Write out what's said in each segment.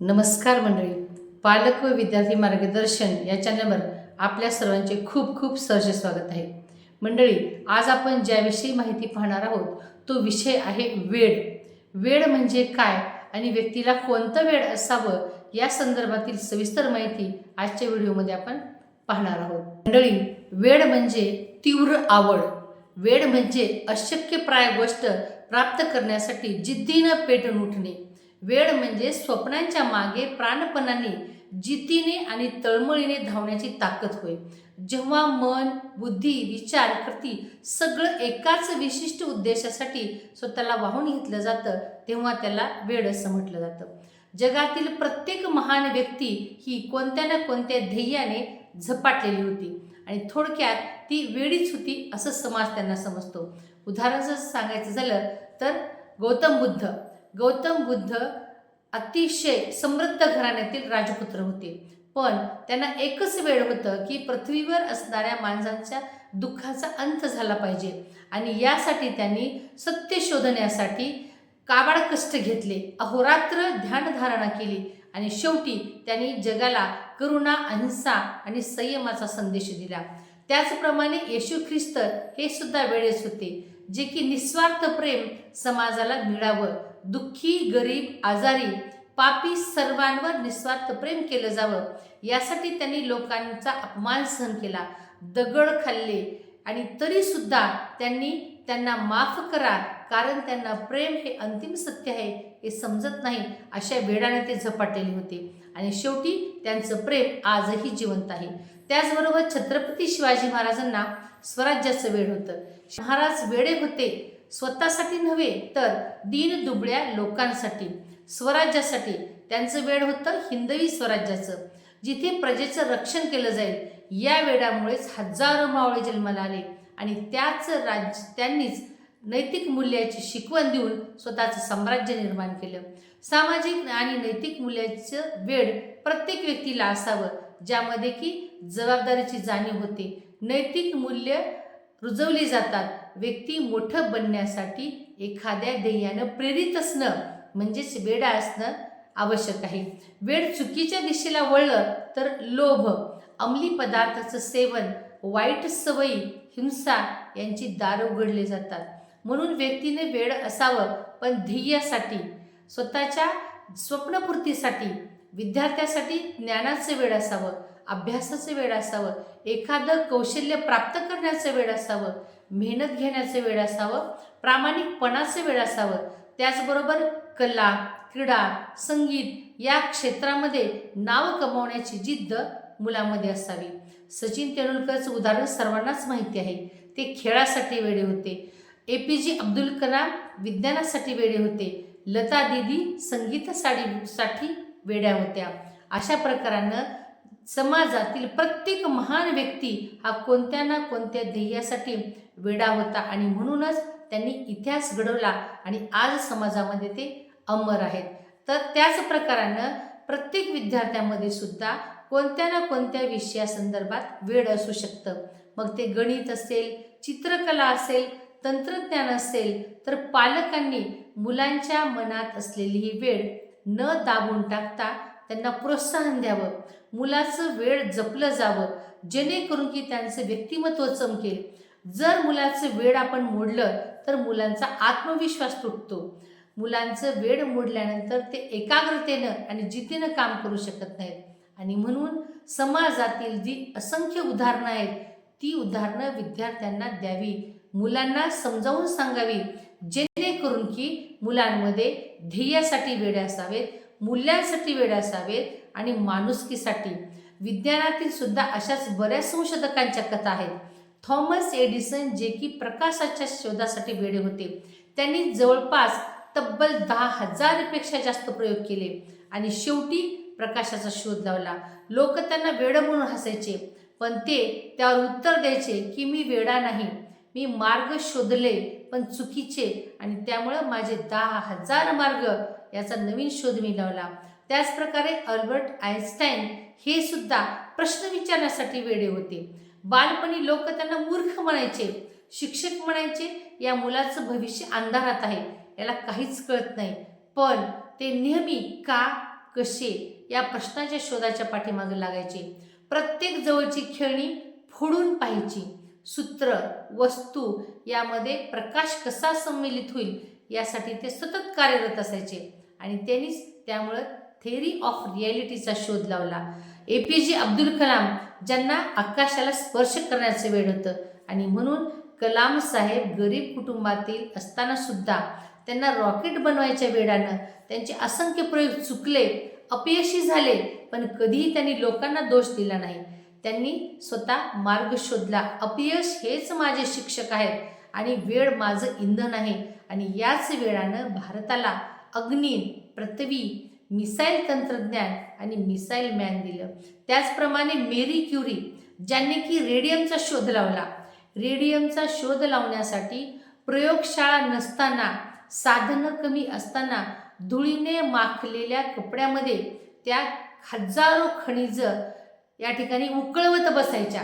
नमस्कार मंडळी. पालक व विद्यार्थी मार्गदर्शन या चॅनलवर आपल्या सर्वांचे खूप खूप सहज स्वागत आहे. मंडळी आज आपण ज्याविषयी माहिती पाहणार आहोत तो विषय आहे वेळ. वेळ म्हणजे काय आणि व्यक्तीला कोणतं वेळ असावं या संदर्भातील सविस्तर माहिती आजच्या व्हिडिओमध्ये आपण पाहणार आहोत. मंडळी वेळ म्हणजे तीव्र आवड. वेळ म्हणजे अशक्यप्राय गोष्ट प्राप्त करण्यासाठी जिद्दीनं पेटून उठणे. वेळ म्हणजे स्वप्नांच्या मागे प्राणपणाने जितीने आणि तळमळीने धावण्याची ताकद होय. जेव्हा मन बुद्धी विचार कृती सगळं एकाच विशिष्ट उद्देशासाठी स्वतःला वाहून घेतलं जातं तेव्हा त्याला वेळ असं म्हटलं जातं. जगातील प्रत्येक महान व्यक्ती ही कोणत्या ना कोणत्या ध्येयाने झपाटलेली होती आणि थोडक्यात ती वेळीच होती असं समाज त्यांना समजतो. उदाहरण जर सांगायचं झालं तर गौतम बुद्ध गौतम बुद्ध अतिशय समृद्ध घराण्यातील राजपुत्र होते. पण त्यांना एकच वेळ होतं की पृथ्वीवर असणाऱ्या माणसांच्या दुःखाचा अंत झाला पाहिजे आणि यासाठी त्यांनी सत्य शोधण्यासाठी काबाड कष्ट घेतले अहोरात्र ध्यानधारणा केली आणि शेवटी त्यांनी जगाला करुणा अहिंसा आणि संयमाचा संदेश दिला. त्याचप्रमाणे येशू ख्रिस्त हे सुद्धा वेळेस होते. जे की निस्वार्थ प्रेम समाजाला मिळावं. दुःखी गरीब आजारी पापी सर्वांवर निस्वार्थ प्रेम केलं जावं. यासाठी त्यांनी लोकांचा अपमान सहन केला दगड खाल्ले आणि तरीसुद्धा त्यांनी त्यांना माफ करा कारण त्यांना प्रेम हे अंतिम सत्य आहे हे समजत नाही अशा वेळाने ते झपाटलेले होते. आणि शेवटी त्यांचं प्रेम आजही जिवंत आहे. त्याचबरोबर छत्रपती शिवाजी महाराजांना स्वराज्याचं वेळ होतं. महाराज वेडे होते स्वतःसाठी नव्हे तर दीन दुबळ्या लोकांसाठी स्वराज्यासाठी त्यांचं वेळ होतं हिंदवी स्वराज्याचं. जिथे प्रजेचं रक्षण केलं जाईल या वेळामुळेच हजारो मावळे जन्माला आले आणि त्याच राज त्यांनीच नैतिक मूल्याची शिकवण देऊन स्वतःचं साम्राज्य निर्माण केलं. सामाजिक आणि नैतिक मूल्याचं वेळ प्रत्येक व्यक्तीला असावं ज्यामध्ये की जबाबदारीची जाणीव होते. नैतिक मूल्य रुजवली जातात. व्यक्ती मोठं बनण्यासाठी एखाद्या ध्येयानं प्रेरित असणं म्हणजेच वेडा असणं आवश्यक आहे. वेळ चुकीच्या दिशेला वळलं तर लोभ अंमली पदार्थाचं सेवन वाईट सवयी हिंसा यांची दार उघडले जातात. म्हणून व्यक्तीने वेळ असावं पण ध्येयासाठी स्वतःच्या स्वप्नपूर्तीसाठी विद्यार्थ्यासाठी ज्ञानाचं वेळ असावं अभ्यासाचं वेळ असावं एखादं कौशल्य प्राप्त करण्याचं वेळ असावं मेहनत घेण्याचं वेळ असावं प्रामाणिकपणाचं वेळ असावं. त्याचबरोबर कला क्रीडा संगीत या क्षेत्रामध्ये नाव कमावण्याची जिद्द मुलामध्ये असावी. सचिन तेंडुलकरचं उदाहरण सर्वांनाच माहिती आहे. ते खेळासाठी वेळे होते. ए पी जे अब्दुल कलाम विज्ञानासाठी वेळे होते. लता दिदी संगीतासाठी वेड्या होत्या. अशा प्रकारानं समाजातील प्रत्येक महान व्यक्ती हा कोणत्या ना कोणत्या ध्येयासाठी वेडा होता आणि म्हणूनच त्यांनी इतिहास घडवला आणि आज समाजामध्ये ते अमर आहेत. तर त्याच प्रकारानं प्रत्येक विद्यार्थ्यामध्ये सुद्धा कोणत्या ना कोणत्या विषयासंदर्भात वेळ असू शकतं. मग ते गणित असेल चित्रकला असेल तंत्रज्ञान असेल तर पालकांनी मुलांच्या मनात असलेली ही वेळ न दाबून टाकता त्यांना प्रोत्साहन द्यावं. मुलाचं वेळ जपलं जावं. जेणेकरून की त्यांचं व्यक्तिमत्व चमकेल. जर मुलाचं वेळ आपण मोडलं तर मुलांचा आत्मविश्वास तुटतो. मुलांचं वेळ मोडल्यानंतर ते एकाग्रतेनं आणि जिद्दीनं काम करू शकत नाहीत. आणि म्हणून समाजातील जी असंख्य उदाहरणं आहेत ती उदाहरणं विद्यार्थ्यांना द्यावी. मुलांना समजावून सांगावी. जे जेणेकरून की मुलांमध्ये ध्येयासाठी वेळ असावेत मूल्यांसाठी वेळ असावेत आणि माणुसकीसाठी. विज्ञानातील सुद्धा अशाच बऱ्याच संशोधकांच्या कथा आहेत. थॉमस एडिसन जे की प्रकाशाच्या शोधासाठी वेळे होते त्यांनी जवळपास तब्बल दहा हजारपेक्षा जास्त प्रयोग केले आणि शेवटी प्रकाशाचा शोध लावला. लोक त्यांना वेड म्हणून हसायचे पण ते त्यावर उत्तर द्यायचे की मी वेडा नाही. मी मार्ग शोधले पण चुकीचे. आणि त्यामुळं माझे दहा हजार मार्ग याचा नवीन शोध मी लावला. त्याचप्रकारे अल्बर्ट आईन्स्टाईन हे सुद्धा प्रश्न विचारण्यासाठी वेडे होते. बालपणी लोक त्यांना मूर्ख म्हणायचे शिक्षक म्हणायचे या मुलाचं भविष्य अंधारात आहे याला काहीच कळत नाही. पण ते नेहमी का कसे या प्रश्नाच्या शोधाच्या पाठीमागे लागायचे. प्रत्येक जवळची खेळणी फोडून पाहायची. सूत्र वस्तू यामध्ये प्रकाश कसा संमिलित होईल यासाठी ते सतत कार्यरत असायचे. आणि त्यांनीच त्यामुळं थेअरी ऑफ रिॲलिटीचा शोध लावला. ए पी जे अब्दुल कलाम ज्यांना आकाशाला स्पर्श करण्याचं वेळ होतं आणि म्हणून कलाम साहेब गरीब कुटुंबातील असताना सुद्धा त्यांना रॉकेट बनवायच्या वेळानं त्यांचे असंख्य प्रयोग चुकले अपयशी झाले पण कधीही त्यांनी लोकांना दोष दिला नाही. त्यांनी स्वतः मार्ग शोधला. अपयश हेच माझे शिक्षक आहेत आणि वेळ माझं इंधन आहे आणि याच वेळानं भारताला अग्नी पृथ्वी मिसाईल तंत्रज्ञान आणि मिसाईल मॅन दिलं. त्याचप्रमाणे मेरी क्युरी ज्यांनी की रेडियमचा शोध लावला. रेडियमचा शोध लावण्यासाठी प्रयोगशाळा नसताना साधनं कमी असताना धुळीने माखलेल्या कपड्यामध्ये त्या हजारो खनिज या ठिकाणी उकळवत बसायच्या.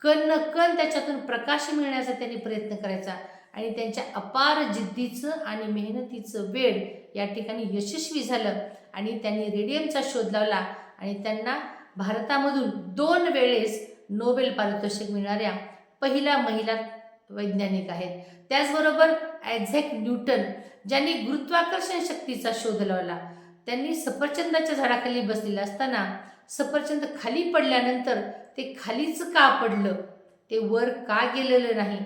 कण न कण त्याच्यातून प्रकाश मिळण्याचा त्यांनी प्रयत्न करायचा. आणि त्यांच्या अपार जिद्दीचं आणि मेहनतीचं वेळ या ठिकाणी यशस्वी झालं. आणि त्यांनी रेडियमचा शोध लावला. आणि त्यांना भारतामधून दोन वेळेस नोबेल पारितोषिक मिळणाऱ्या पहिल्या महिला वैज्ञानिक आहेत. त्याचबरोबर ॲझॅक न्यूटन ज्यांनी गुरुत्वाकर्षण शक्तीचा शोध लावला. त्यांनी सफरचंदाच्या झाडाखाली बसलेला असताना सफरचंद खाली पडल्यानंतर ते खालीच का पडलं? ते वर का गेलेलं नाही?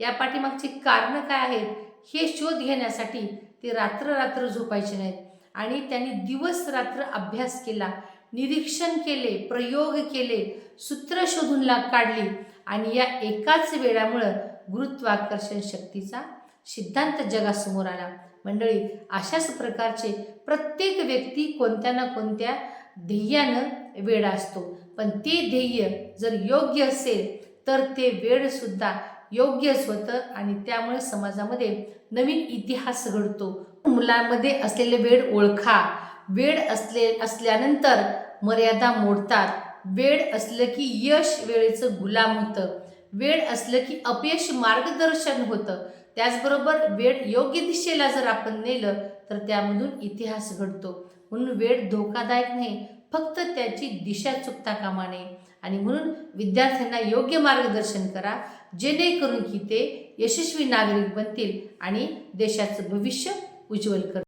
या पाठीमागची कारणं काय आहेत? हे शोध घेण्यासाठी ते रात्र रात्र झोपायचे नाहीत. आणि त्यांनी दिवस रात्र अभ्यास केला निरीक्षण केले प्रयोग केले सूत्र शोधून ला काढली आणि या एकाच वेळामुळं गुरुत्वाकर्षण शक्तीचा सिद्धांत जगासमोर आला. मंडळी अशाच प्रकारचे प्रत्येक व्यक्ती कोणत्या ना कोणत्या ध्येयानं वेळ असतो. पण ते ध्येय जर योग्य असेल तर ते वेळसुद्धा योग्यच होतं आणि त्यामुळे समाजामध्ये नवीन इतिहास घडतो. मुलांमध्ये असलेले वेळ ओळखा. वेळ असले असल्यानंतर मर्यादा मोडतात. वेळ असलं की यश वेळेचं गुलाम होतं. वेळ असलं की अपयश मार्गदर्शन होतं. त्याचबरोबर वेळ योग्य दिशेला जर आपण नेलं तर त्यामधून इतिहास घडतो. म्हणून वेळ धोकादायक नाही फक्त त्याची दिशा चुकता कामा नये. आणि म्हणून विद्यार्थ्यांना योग्य मार्गदर्शन करा जेणेकरून की ते यशस्वी नागरिक बनतील आणि देशाचं भविष्य उज्ज्वल करतील.